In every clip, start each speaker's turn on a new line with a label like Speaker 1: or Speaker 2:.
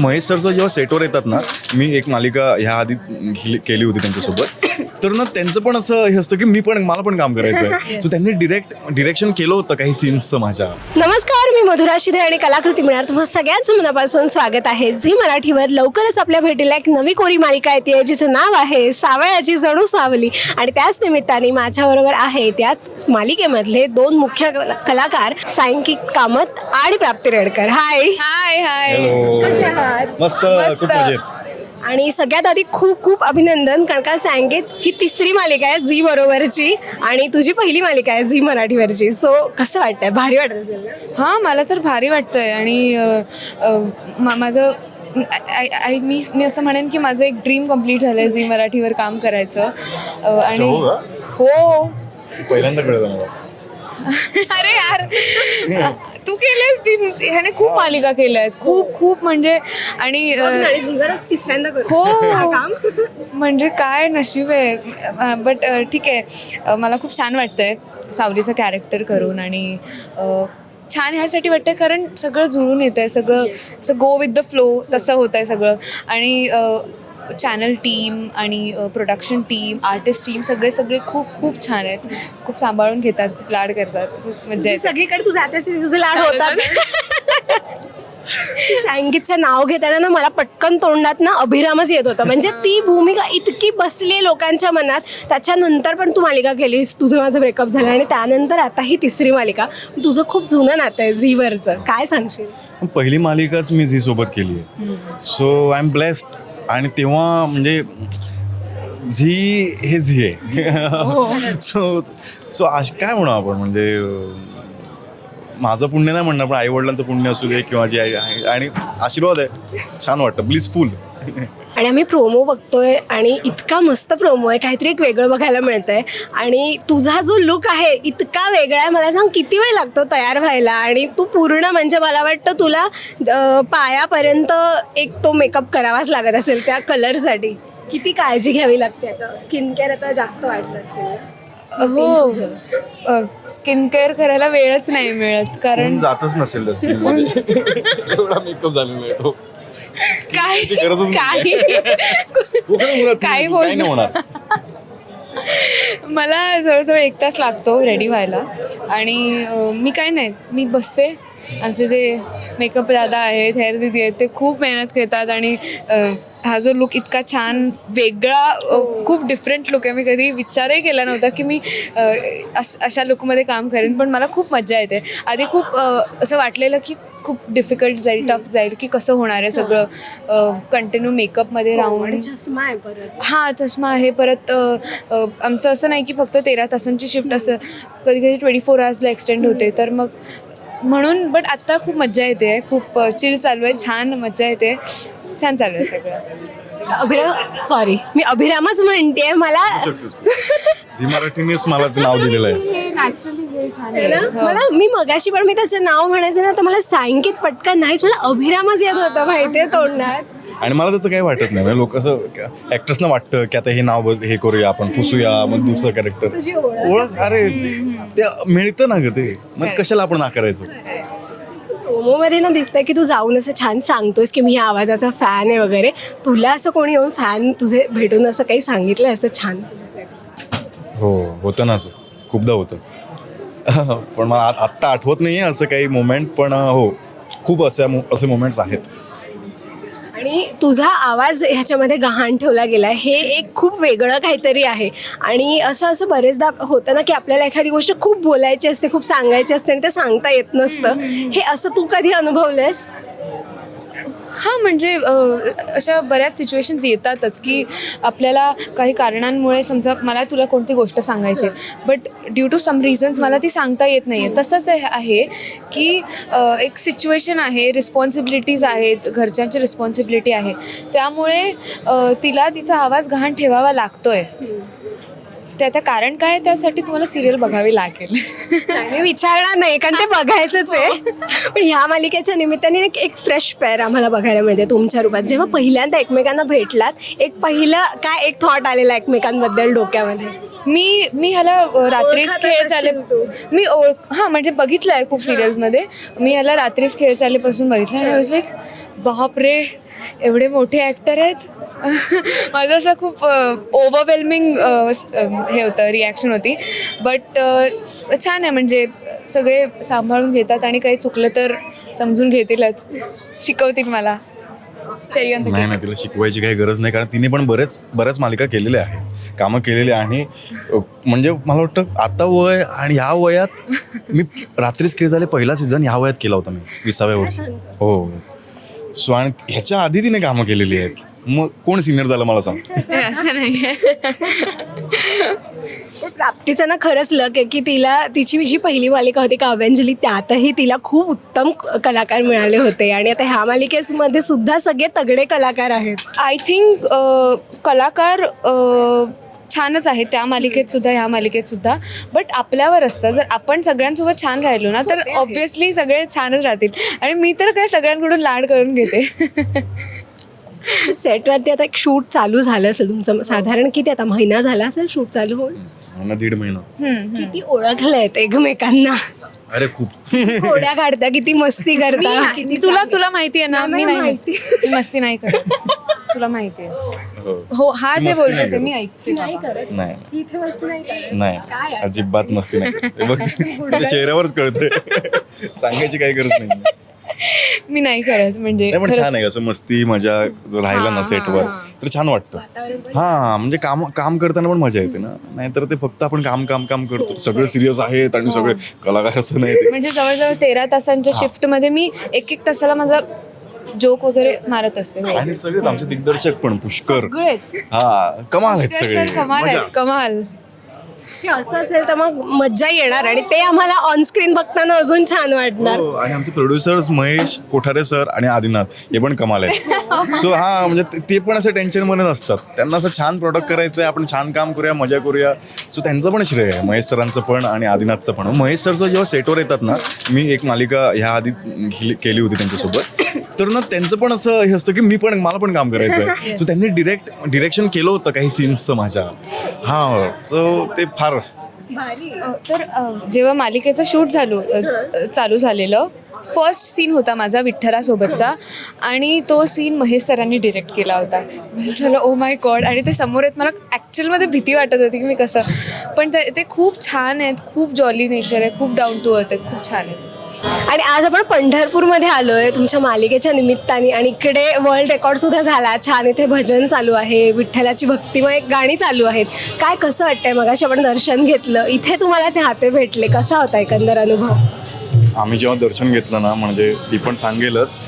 Speaker 1: Mahesh sir जेव्हा सेटवर येतात ना मी एक मालिका ह्या आधी केली- केली होती त्यांच्यासोबत. तर ना त्यांचं पण असं हे असतं की मी पण मला पण काम करायचं आहे सो त्यांनी डिरेक्ट डिरेक्शन केलं होतं काही सीन्सचं माझ्या.
Speaker 2: नमस्कार मी मधुरा शिधे आणि कलाकृती मिळणार तुम्हा सगळ्यांचं मनापासून स्वागत आहे. झी मराठीवर लवकरच आपल्या भेटीला एक नवी कोरी मालिका येते जिचं नाव आहे सावळ्याची जणू सावली. आणि त्याच निमित्ताने माझ्याबरोबर आहे त्याच मालिकेमधले दोन मुख्य कला- कलाकार सायंकिक कामत आणि प्राप्ती रेडकर. हाय
Speaker 3: हाय हाय
Speaker 1: मस्त. खूप मजेत.
Speaker 2: आणि सगळ्यात आधी खूप खूप अभिनंदन कारण का सांगेत ही तिसरी मालिका आहे झी बरोबरची आणि तुझी पहिली मालिका आहे झी मराठीवरची. सो कसं वाटतंय? भारी वाटत?
Speaker 3: हां मला तर भारी वाटतंय. आणि माझं आय- आय- मी मी असं म्हणेन की माझं एक ड्रीम कंप्लीट झालं आहे झी मराठीवर काम करायचं. आणि
Speaker 1: हो?
Speaker 3: हो.
Speaker 1: पहिल्यांदा कळलं मला.
Speaker 3: अरे यार. तू केलेस ती ह्याने खूप मालिका केल्यास. खूप खूप म्हणजे आणि हो.
Speaker 2: हा काम.
Speaker 3: म्हणजे काय नशीब आहे. बट ठीक आहे. मला खूप छान वाटतंय सावलीचं कॅरेक्टर करून आणि छान ह्यासाठी वाटतंय कारण सगळं जुळून येतं आहे सगळं असं गो विथ द फ्लो तसं होतं आहे सगळं. आणि चॅनल टीम आणि प्रोडक्शन टीम आर्टिस्ट टीम सगळे सगळे खूप खूप छान आहेत. खूप सांभाळून घेतात खूप लाड करतात. खूप मजा
Speaker 2: जी
Speaker 3: येते.
Speaker 2: सगळीकडे तू जातेस तिथे तुझे लाड होतात. सांगीतचं नाव घेताना ना मला पटकन तोंडात ना अभिरामच येत होतं. म्हणजे ती भूमिका इतकी बसली लोकांच्या मनात. त्याच्यानंतर पण तू मालिका केलीस तुझं माझं ब्रेकअप झालं आणि त्यानंतर आता ही तिसरी मालिका. तुझं खूप जुनं नातं आहे झीवरचं. काय सांगशील?
Speaker 1: पहिली मालिकाच मी झी सोबत केली आहे. सो आय एम ब्लेस्ड आणि तेव्हा म्हणजे झी हे झी आहे. सो सो आज काय म्हणू आपण? म्हणजे माझं पुण्य नाही म्हणणार पण आईवडिलांचं पुण्य असू दे किंवा जे आणि आशीर्वाद आहे. छान वाटतं. ब्लिसफुल
Speaker 2: आणि आम्ही प्रोमो बघतोय आणि इतका मस्त प्रोमो आहे काहीतरी एक वेगळं बघायला मिळतंय. आणि तुझा जो लुक आहे इतका वेगळा आहे. मला सांग किती वेळ लागतो तयार व्हायला? आणि तू पूर्ण म्हणजे मला वाटतं तुला पायापर्यंत एक तो मेकअप करावाच लागत असेल त्या कलरसाठी किती काळजी घ्यावी लागते आता? स्किन केअर आता जास्त वाटत असेल.
Speaker 3: हो. स्किन केअर करायला वेळच नाही मिळत कारण
Speaker 1: जातच नसेल त्या स्किनमध्ये. एवढा मेकअप झालेला आहे तो.
Speaker 3: काही
Speaker 1: ची गरजच नाही.
Speaker 3: काही काही बोल
Speaker 1: काही नाही होणार.
Speaker 3: मला जवळजवळ एक तास लागतो रेडी व्हायला. आणि अं, मी काय नाही मी बसते. आमचे जे मेकअप दादा आहेत हेअर दिदी आहेत ते खूप मेहनत घेतात आणि अं, हा जो लुक इतका छान वेगळा अं, खूप डिफरंट लुक आहे. मी कधी विचारही केला नव्हता की मी अं, अस- अशा लुकमध्ये काम करेन पण मला खूप मजा येते. आधी खूप अं, असं वाटलेलं की खूप डिफिकल्ट जाईल टफ जाईल की कसं होणार आहे सगळं. कंटिन्यू मेकअपमध्ये
Speaker 2: आणि
Speaker 3: राहून.
Speaker 2: चष्मा आहे परत.
Speaker 3: हा चष्मा आहे. परत आमचं असं नाही की फक्त तेरा तासांची शिफ्ट असं. कधी कधी ट्वेंटी फोर आवर्सला एक्सटेंड होते. तर मग म्हणून बट आत्ता खूप मज्जा येते. खूप चिल चालू आहे. छान मज्जा येते. छान चालू आहे सगळं.
Speaker 2: अभिराम सॉरी मी अभिरामच म्हणते मला.
Speaker 1: मराठीनेच मला ते नाव दिलेलं आहे.
Speaker 2: आहे? मला मी मगाशी पण मी त्याचं नाव म्हणायचं ना तर मला सांगित पटकन नाहीच. मला अभिरामच येत होतं माहितीये तोंडात.
Speaker 1: आणि मला त्याचं काही वाटत नाही. म्हणजे लोक असं ऍक्टर्सना वाटतं की आता हे नाव हे करूया आपण पुसूया मग दुसरं कॅरेक्टर
Speaker 2: तुझी ओळख.
Speaker 1: ओळख अरे ते मिळतं ना ग ते. मग कशाला आपण नाकारायचं?
Speaker 2: प्रोमोमध्ये ना दिसतंय की तू जाऊन असं छान सांगतोस की मी ह्या आवाजाचा फॅन आहे वगैरे. तुला असं कोणी येऊन फॅन तुझे भेटून असं काही सांगितलं असं छान?
Speaker 1: हो होतं ना असं. खूपदा होतं. पण मला आत्ता आठवत नाही आहे असं काही मोमेंट पण हो खूप असे असे मोमेंट्स आहेत.
Speaker 2: आणि तुझा आवाज ह्याच्यामध्ये गहाण ठेवला गेला हे एक खूप वेगळं काहीतरी आहे. आणि असं असं बरेचदा होतं ना की आपल्याला एखादी गोष्ट खूप बोलायची असते खूप सांगायची असते आणि ते सांगता येत नसतं. हे असं तू कधी अनुभवलंस
Speaker 3: हां म्हणजे अशा बऱ्याच सिच्युएशन्स येतातच की आपल्याला काही कारणांमुळे समजा मला तुला कोणती गोष्ट सांगायची but due to some reasons मला ती सांगता येत नाही आहे तसंच आहे- आहे की एक सिच्युएशन आहे रिस्पॉन्सिबिलिटीज आहेत घरच्यांची रिस्पॉन्सिबिलिटी आहे. त्यामुळे तिला तिचा आवाज घाण ठेवावा लागतो आहे त्याचं कारण काय आहे त्यासाठी तुम्हाला सिरियल बघावी लागेल.
Speaker 2: मी विचारणार नाही कारण ते बघायचंच आहे. पण ह्या मालिकेच्या निमित्ताने एक एक फ्रेश पेअर आम्हाला बघायला मिळते तुमच्या रूपात. जेव्हा पहिल्यांदा एकमेकांना भेटलात एक पहिलं काय एक थॉट आलेला एकमेकांबद्दल डोक्यामध्ये?
Speaker 3: मी मी ह्याला रात्रीच खेळ चाले मी ओळख हां म्हणजे बघितलं आहे खूप सिरियल्समध्ये. मी ह्याला रात्रीच खेळ चालेपासून बघितलं आणि वॉज लाईक बाप रे एवढे मोठे ॲक्टर आहेत. माझं असं खूप ओव्हरवेल्मिंग हे होतं रिॲक्शन होती. बट छान आहे म्हणजे सगळे सांभाळून घेतात आणि काही चुकलं तर समजून घेतीलच. शिकवतील मला.
Speaker 1: नाही नाही तिला शिकवायची काही गरज नाही कारण तिने पण बरेच बऱ्याच मालिका केलेल्या आहेत. कामं केलेली आहे आणि म्हणजे मला वाटतं आता वय आणि ह्या वयात मी रात्रीच खेळ झाले पहिला सीझन ह्या वयात केला होता मी विसाव्या वर्षी. हो. सो आणि ह्याच्या आधी तिने कामं केलेली आहेत. मग कोण सिनियर झालं मला सांग?
Speaker 3: असं नाही
Speaker 2: पण प्राप्तीचं ना खरंच लक आहे की तिला तिची जी पहिली मालिका होती काव्यांजली त्यातही तिला खूप उत्तम क- कलाकार मिळाले होते. आणि आता ह्या मालिकेमध्ये सुद्धा सगळे तगडे कलाकार आहेत.
Speaker 3: आय थिंक कलाकार अ, छानच आहे त्या मालिकेत सुद्धा ह्या मालिकेत सुद्धा. बट आपल्यावर असतं. जर आपण सगळ्यांसोबत छान राहिलो ना तर ऑब्व्हियसली सगळे छानच राहतील. आणि मी तर काय सगळ्यांकडून लाड करून घेते.
Speaker 2: सेटवरती आता एक शूट चालू झालं असेल तुमचं. साधारण किती आता? महिना झाला असेल शूट चालू होऊन?
Speaker 1: ना दीड महिना.
Speaker 2: किती ओळखलंय एकमेकांना?
Speaker 1: अरे खूप.
Speaker 2: घोड्या काढता किती मस्ती करता किती
Speaker 3: तुला
Speaker 2: चांगलं.
Speaker 3: तुला माहिती आहे ना मी नाही
Speaker 2: माहिती.
Speaker 3: मस्ती- मी मस्ती नाही करत. तुला माहिती आहे.
Speaker 1: हो.
Speaker 3: हो हा जे
Speaker 1: मस्ती
Speaker 3: बोलतो
Speaker 1: नाही
Speaker 3: ते
Speaker 1: करत.
Speaker 3: मी ऐकते
Speaker 2: नाही करत?
Speaker 1: नाही.
Speaker 2: इथे मस्ती नाही करत.
Speaker 1: नाही.
Speaker 2: काय आहे?
Speaker 1: अजिबात मस्ती नाही ते बघ तुझ्या चेहऱ्यावरच कळतंय. सांगायची काही गरज नाही.
Speaker 3: मी नाही करत म्हणजे
Speaker 1: नाही पण. छान आहे असं मस्ती मजा जर राहिला
Speaker 3: हा,
Speaker 1: ना
Speaker 3: हा,
Speaker 1: सेटवर
Speaker 3: हा.
Speaker 1: तर छान वाटतं. हा म्हणजे काम काम करताना पण मजा येते ना. नाहीतर ते फक्त आपण काम काम काम करतो. सगळे सिरियस आहेत आणि सगळे कलाकार असं नाही
Speaker 3: म्हणजे जवळजवळ तेरा तासांच्या शिफ्टमध्ये मी एक एक तासाला माझा जोक वगैरे मारत असते हो.
Speaker 1: आणि सगळेच आमचे दिग्दर्शक पण पुष्कर.
Speaker 3: सगळेच.
Speaker 1: हा कमाल आहेत सगळे.
Speaker 3: कमाल कमाल.
Speaker 2: हे असं असेल तर मग मज्जा येणार आणि ते आम्हाला ऑन स्क्रीन बघताना अजून छान वाटणार.
Speaker 1: हो, आणि आमचे प्रोड्युसर्स महेश कोठारे सर आणि आदिनाथ हे पण कमाल आहेत. सो हा म्हणजे ते- ते पण असे टेन्शनमध्ये नसतात त्यांना असं छान प्रोडक्ट करायचं आहे आपण छान काम करूया मजा करूया. सो त्यांचं पण श्रेय आहे महेश सरांचं पण आणि आदिनाथचं पण. महेश सर जेव्हा सेटवर येतात ना मी एक मालिका ह्या आधी केली होती त्यांच्यासोबत. तर ना त्यांचं पण असं हे असतं की मी पण मला पण काम करायचं आहे सो त्यांनी डिरेक्ट डिरेक्शन केलं होतं काही सीन्सचं माझ्या. हां सो ते फार
Speaker 3: अ, तर अ, जेव्हा मालिकेचं शूट झालो अ, चालू झालेलं फर्स्ट सीन होता माझा विठ्ठलासोबतचा. आणि तो सीन महेश सरांनी डिरेक्ट केला होता. झालं ओ माय गॉड आणि ते समोर येत मला ॲक्च्युअलमध्ये भीती वाटत होती की मी कसं. पण ते ते खूप छान आहेत खूप जॉली नेचर आहे खूप डाऊन टू अर्थ आहेत खूप छान आहेत.
Speaker 2: आणि आज आपण पंढरपूरमध्ये आलो आहे तुमच्या मालिकेच्या निमित्ताने आणि इकडे वर्ल्ड रेकॉर्डसुद्धा झाला. छान इथे भजन चालू आहे विठ्ठलाची भक्तिमय गाणी चालू आहेत. काय कसं वाटतंय? मगाशी आपण दर्शन घेतलं. इथे तुम्हाला चाहते भेटले. कसा होता एकंदर अनुभव?
Speaker 1: आम्ही जेव्हा दर्शन घेतलं ना म्हणजे ती पण सांगेलच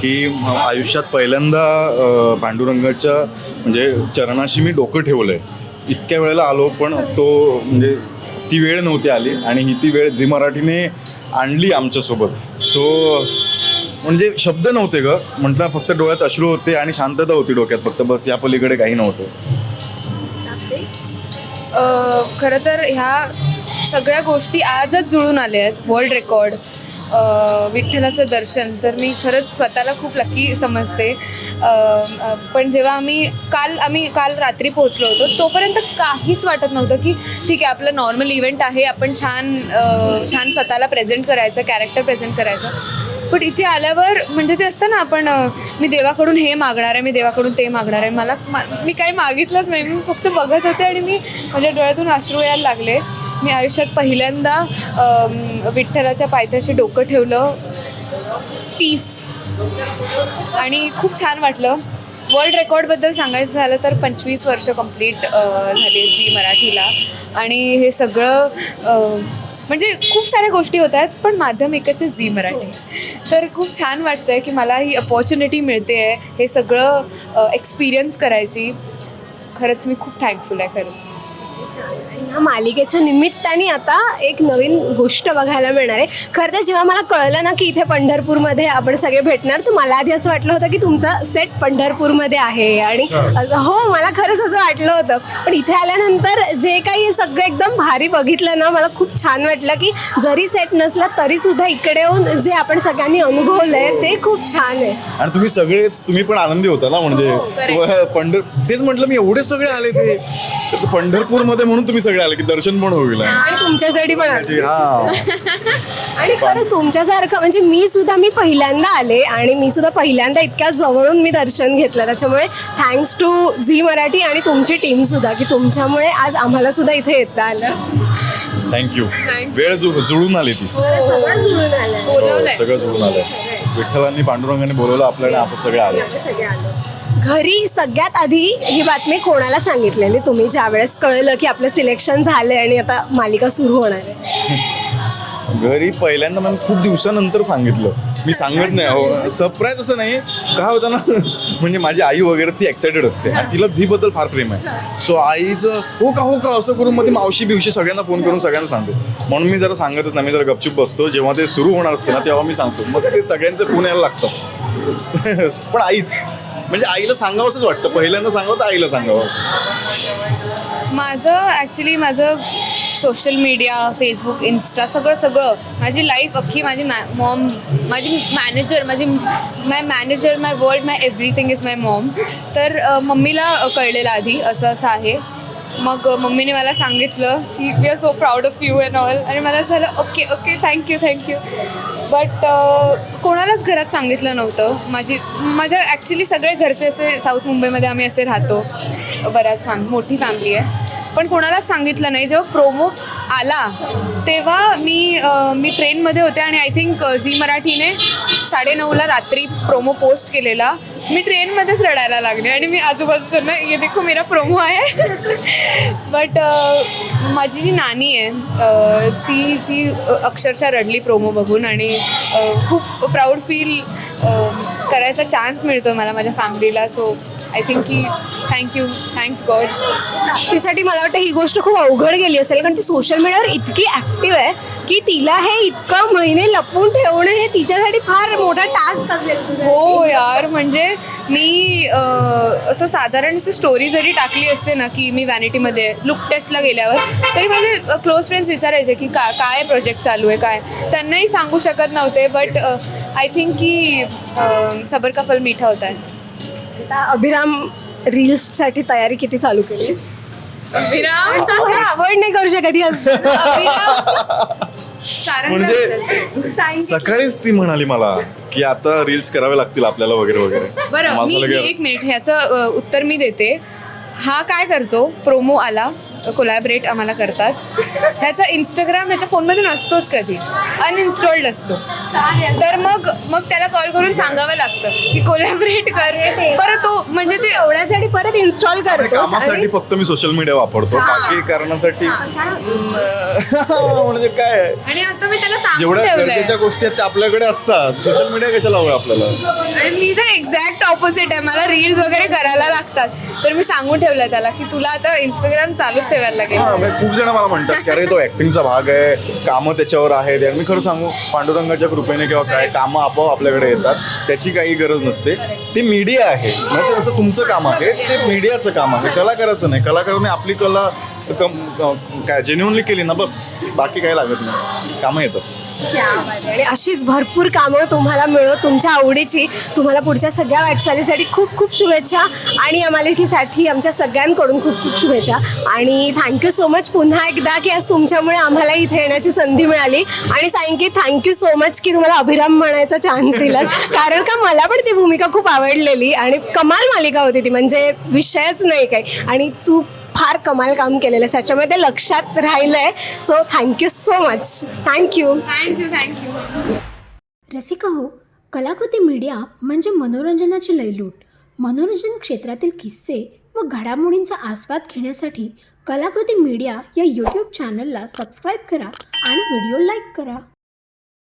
Speaker 1: की आयुष्यात पहिल्यांदा पांडुरंगाच्या म्हणजे चरणाशी मी डोकं ठेवलं आहे इतक्या वेळेला आलो पण तो म्हणजे ती वेळ नव्हती आली आणि ही ती वेळ झी मराठीने आणली आमच्यासोबत. सो म्हणजे शब्द नव्हते ग. म्हटलं फक्त डोळ्यात अश्रू होते आणि शांतता होती डोक्यात. फक्त बस या पलीकडे काही नव्हतं.
Speaker 3: खरं तर ह्या सगळ्या गोष्टी आजच जुळून आल्या आहेत. वर्ल्ड रेकॉर्ड विठ्ठलाचं दर्शन. तर मी खरंच स्वतःला खूप लकी समजते. पण जेव्हा आम्ही काल आम्ही काल रात्री पोहोचलो होतो तोपर्यंत काहीच वाटत नव्हतं की ठीक आहे आपलं नॉर्मल इव्हेंट आहे. आपण छान छान स्वतःला प्रेझेंट करायचं कॅरेक्टर प्रेझेंट करायचं. पण इथे आल्यावर म्हणजे ते असतं ना आपण मी देवाकडून हे मागणार आहे मी देवाकडून ते मागणार आहे. मला मा- मी काही मागितलंच नाही. मी फक्त बघत होते आणि मी माझ्या डोळ्यातून अश्रू यायला लागले. मी आयुष्यात पहिल्यांदा विठ्ठलाच्या पायथ्याशी डोकं ठेवलं. पीस आणि खूप छान वाटलं. वर्ल्ड रेकॉर्डबद्दल सांगायचं झालं तर पंचवीस वर्ष कंप्लीट झाली जी मराठीला. आणि हे सगळं म्हणजे खूप साऱ्या गोष्टी होत आहेत पण माध्यम एकच आहे झी मराठी. तर खूप छान वाटतं आहे की मला ही अपॉर्च्युनिटी मिळते आहे हे सगळं एक्सपिरियन्स करायची. खरंच मी खूप थँकफुल आहे खरंच.
Speaker 2: आणि या मालिकेच्या निमित्ताने आता एक नवीन गोष्ट बघायला मिळणार आहे. खरं तर जेव्हा मला कळलं ना की इथे पंढरपूरमध्ये आपण सगळे भेटणार तर मला आधी असं वाटलं होतं की तुमचा सेट पंढरपूरमध्ये आहे आणि हो मला खरंच असं वाटलं होतं. पण इथे आल्यानंतर जे काही हे सगळं एकदम भारी बघितलं ना मला खूप छान वाटलं की जरी सेट नसला तरी सुद्धा इकडे येऊन जे आपण सगळ्यांनी अनुभवलंय ते खूप छान आहे.
Speaker 1: आणि तुम्ही सगळेच तुम्ही पण आनंदी होता ना म्हणजे
Speaker 3: correct.
Speaker 1: पंढर तेच म्हटलं मी एवढे सगळे आले ते. तर पंढरपूरमध्ये म्हणून तुम्ही सगळे आले की दर्शन पण होईल.
Speaker 2: आणि तुमच्यासाठी पण आले.
Speaker 1: हा.
Speaker 2: आणि खरंच तुमच्यासारखं म्हणजे मी सुद्धा मी पहिल्यांदा आले आणि मी सुद्धा पहिल्यांदा इतक्या जवळून मी दर्शन घेतलं. त्याच्यामुळे थँक्स टू झी मराठी आणि तुमची टीम सुद्धा की तुमच्यामुळे आज आम्हाला सुद्धा इथे येता आलं.
Speaker 1: थँक्यू वेळ जु- जुळून आली ती.
Speaker 2: सगळं जुळून आलं
Speaker 1: हो,
Speaker 3: बोलवलंय
Speaker 1: सगळं जुळून आलंय. विठ्ठलांनी पांडुरंगाने बोलवलं आपल्याला आपण सगळे आलो.
Speaker 2: सगळे आलो. घरी सगळ्यात आधी ही बातमी कोणाला सांगितलेली? तुम्ही ज्या वेळेस कळलं की आपलं सिलेक्शन झालंय आणि आता मालिका सुरू होणार आहे.
Speaker 1: घरी पहिल्यांदा मला खूप दिवसानंतर सांगितलं. मी सांगत नाही हो. सरप्राईज असं नाही. काय होतं ना म्हणजे माझी आई वगैरे ती एक्सायटेड असते. तिला झीबद्दल फार प्रेम आहे. सो आईचं हो का हो का असं करून मग ती मावशी बिवशी सगळ्यांना फोन करून सगळ्यांना सांगतो. म्हणून मी जरा सांगतच नाही मी जरा गपचूप बसतो. जेव्हा ते सुरू होणार असते ना तेव्हा मी सांगतो. मग ते सगळ्यांचं फोन यायला लागतं पण आईच. म्हणजे आईला सांगावंसंच वाटतं. पहिल्यांदा सांगावं तर आईला सांगावं
Speaker 3: माझं ॲक्च्युली माझं सोशल मीडिया फेसबुक इन्स्टा सगळं सगळं. माझी लाईफ अख्खी माझी मॅ मॉम माझी मॅनेजर माझी my manager my world my everything is my mom तर अ, मम्मीला कळलेलं आधी असं असं आहे. मग अ, मम्मीने मला सांगितलं की we are so proud of you and all आणि मला असं झालं okay okay thank you thank you but uh, कोणालाच घरात सांगितलं नव्हतं. माझी माझ्या ॲक्च्युली सगळे घरचे असे साऊथ मुंबईमध्ये आम्ही असे राहतो. बऱ्याच फॅम मोठी फॅमिली आहे. पण कोणालाच सांगितलं नाही जेव्हा प्रोमो आला तेव्हा मी मी ट्रेनमध्ये होते आणि आय थिंक झी मराठीने साडेनऊला रात्री प्रोमो पोस्ट केलेला. मी ट्रेनमध्येच रडायला लागले आणि मी आजूबाजूच्यांना ये देखो मेरा प्रोमो आहे. बट माझी जी नानी आहे ती ती अक्षरशः रडली प्रोमो बघून आणि खूप प्राऊड फील करायचा चान्स मिळतो मला माझ्या फॅमिलीला सो आय थिंक की थँक्यू थँक्स गॉड
Speaker 2: तिसाठी मला वाटतं ही गोष्ट खूप अवघड गेली असेल कारण ती सोशल मीडियावर इतकी ॲक्टिव्ह आहे की तिला हे इतकं महिने लपवून ठेवणं हे तिच्यासाठी फार मोठा टास्क असेल.
Speaker 3: हो यार म्हणजे मी असं साधारण असं स्टोरी जरी टाकली असते ना की मी व्हॅनिटीमध्ये लुक टेस्टला गेल्यावर तरी माझे क्लोज फ्रेंड्स विचारायचे की का काय प्रोजेक्ट चालू आहे काय? त्यांनाही सांगू शकत नव्हते बट आय थिंक की अ, सबर का फल मीठा होता है.
Speaker 2: आता अभिराम रील्ससाठी तयारी किती चालू केली?
Speaker 3: विराम
Speaker 2: आवड नाही करू शकत ही असं.
Speaker 1: म्हणजे सकाळीच ती म्हणाली मला की आता रील्स करावे लागतील आपल्याला वगैरे वगैरे.
Speaker 3: बरं
Speaker 1: माझं
Speaker 3: मी मी
Speaker 1: लगेच-
Speaker 3: एक मिनिट ह्याचं अ, उत्तर मी देते. हा काय करतो? प्रोमो आला. कोलॅबरेट आम्हाला करतात. ह्याचा इंस्टाग्राम ह्याच्या फोनमध्ये नसतोच कधी. अनइन्स्टॉल्ड असतो. तर मग मग त्याला कॉल करून सांगावं लागतं की कोलॅबरेट कर. बरं तो म्हणजे ते
Speaker 2: एवढ्यासाठी परत इन्स्टॉल करतो
Speaker 1: कामासाठी फक्त मी सोशल मीडिया वापरतो. बाकी कारणासाठी म्हणजे काय?
Speaker 3: आणि आता मी त्याला सांगून
Speaker 1: जेवढ्या
Speaker 3: ठेवलंय.
Speaker 1: गरजेच्या गोष्टी आहेत त्या आपल्याकडे असतात. सोशल मीडिया कशाला हवं आपल्याला?
Speaker 3: आणि मी तर एक्झॅक्ट ऑपोजिट आहे. मला रील्स वगैरे करायला लागतात. तर मी सांगून ठेवलं त्याला की तुला आता इंस्टाग्राम चालूच ठेवायला लागेल.
Speaker 1: म्हणजे खूप जण मला म्हणतात की अरे तो ऍक्टिंगचा भाग आहे कामं त्याच्यावर आहेत. आणि मी खरं सांगू पांडुरंगाच्या कृपेने किंवा काय कामं आपोआप आपल्याकडे येतात त्याची काही गरज नसते. ते मीडिया आहे. म्हणजे जसं तुमचं काम आहे ते मीडियाचं काम आहे. कलाकाराचं नाही. कलाकाराने आपली कला कम काय जेन्युनली केली ना बस. बाकी काही लागत नाही. कामं येतात.
Speaker 2: आणि अशीच भरपूर कामं तुम्हाला मिळो तुमच्या आवडीची. तुम्हाला पुढच्या सगळ्या वाटचालीसाठी खूप खूप शुभेच्छा. आणि या मालिकेसाठी आमच्या सगळ्यांकडून खूप खूप शुभेच्छा. आणि थँक्यू सो मच पुन्हा एकदा की आज तुमच्यामुळे आम्हाला इथे येण्याची संधी मिळाली. आणि सांगी थँक्यू सो मच की तुम्हाला अभिराम म्हणायचा चान्स दिलास. कारण का मला पण ती भूमिका खूप आवडलेली. आणि कमाल मालिका होती ती. म्हणजे विषयच नाही काही. आणि तू फार कमाल काम केलेलं आहे. त्याच्यामुळे ते लक्षात राहिलं आहे so thank you so much thank you
Speaker 3: thank you thank you
Speaker 4: Rasika हो कलाकृती मीडिया म्हणजे मनोरंजनाची लयलूट. मनोरंजन क्षेत्रातील किस्से व घडामोडींचा आस्वाद घेण्यासाठी कलाकृती मीडिया या यूट्यूब चॅनलला सबस्क्राईब करा आणि व्हिडिओ लाईक करा.